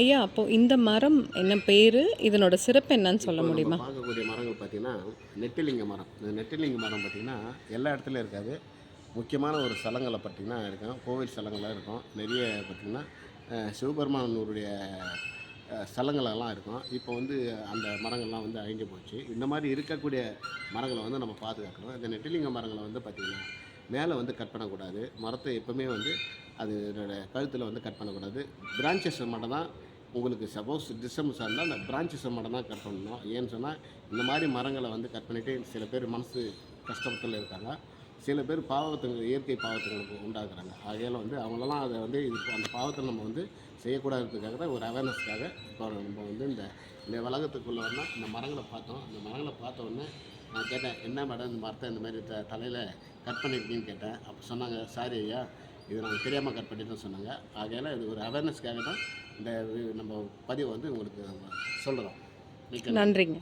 ஐயா அப்போ இந்த மரம் என்ன பேரு? இதனோட சிறப்பு என்னன்னு சொல்ல முடியுமா? பார்க்கக்கூடிய மரங்கள் பார்த்திங்கன்னா நெட்டிலிங்க மரம். இந்த நெட்டிலிங்க மரம் பார்த்திங்கன்னா எல்லா இடத்துலையும் இருக்காது. முக்கியமான ஒரு ஸ்தலங்களில் பார்த்திங்கன்னா இருக்கும். கோவில் ஸ்தலங்கள்லாம் இருக்கும். நிறைய பார்த்திங்கன்னா சிவபெருமானூருடைய ஸ்தலங்களெல்லாம் இருக்கும். இப்போ வந்து அந்த மரங்கள்லாம் வந்து அழிஞ்சு போச்சு. இந்த மாதிரி இருக்கக்கூடிய மரங்களை வந்து நம்ம பாதுகாக்கணும். இந்த நெட்டிலிங்க மரங்களை வந்து பார்த்திங்கன்னா மேலே வந்து கட் பண்ணக்கூடாது. மரத்தை எப்போவுமே வந்து அது கழுத்தில் வந்து கட் பண்ணக்கூடாது. பிரான்ச்சஸ் மட்டும் தான் உங்களுக்கு சப்போஸ் டிஸ்டர்பன்ஸாக இருந்தால் அந்த பிரான்ச்சஸை மட்டும் தான் கட் பண்ணணும். ஏன்னு சொன்னால் இந்த மாதிரி மரங்களை வந்து கட் பண்ணிவிட்டு சில பேர் மனசு கஷ்டத்தில் இருக்காங்க. சில பேர் பாவத்துங்க இயற்கை பாவத்துங்களுக்கு உண்டாக்குறாங்க. ஆகையால் வந்து அவங்களெல்லாம் அதை வந்து இது அந்த பாவத்தை நம்ம வந்து செய்யக்கூடாதுக்காக தான் ஒரு அவேர்னஸ்க்காக இப்போ நம்ம வந்து இந்த இந்த உலகத்துக்குள்ளே வந்தால் இந்த மரங்களை பார்த்தோம். அந்த மரங்களை பார்த்தோன்னே நான் கேட்டேன் என்ன மேடம் இந்த மரத்தை இந்த மாதிரி த தலையில் கட் பண்ணியிருக்கீங்கன்னு கேட்டேன். அப்போ சொன்னாங்க சாரி ஐயா இது நாங்கள் தெரியாமல் கட் தான் சொன்னாங்க. ஆகையால் இது ஒரு அவேர்னஸ்க்காக தான் இந்த நம்ம பதிவை வந்து உங்களுக்கு நம்ம சொல்கிறோம் மிக்க நன்றிங்க.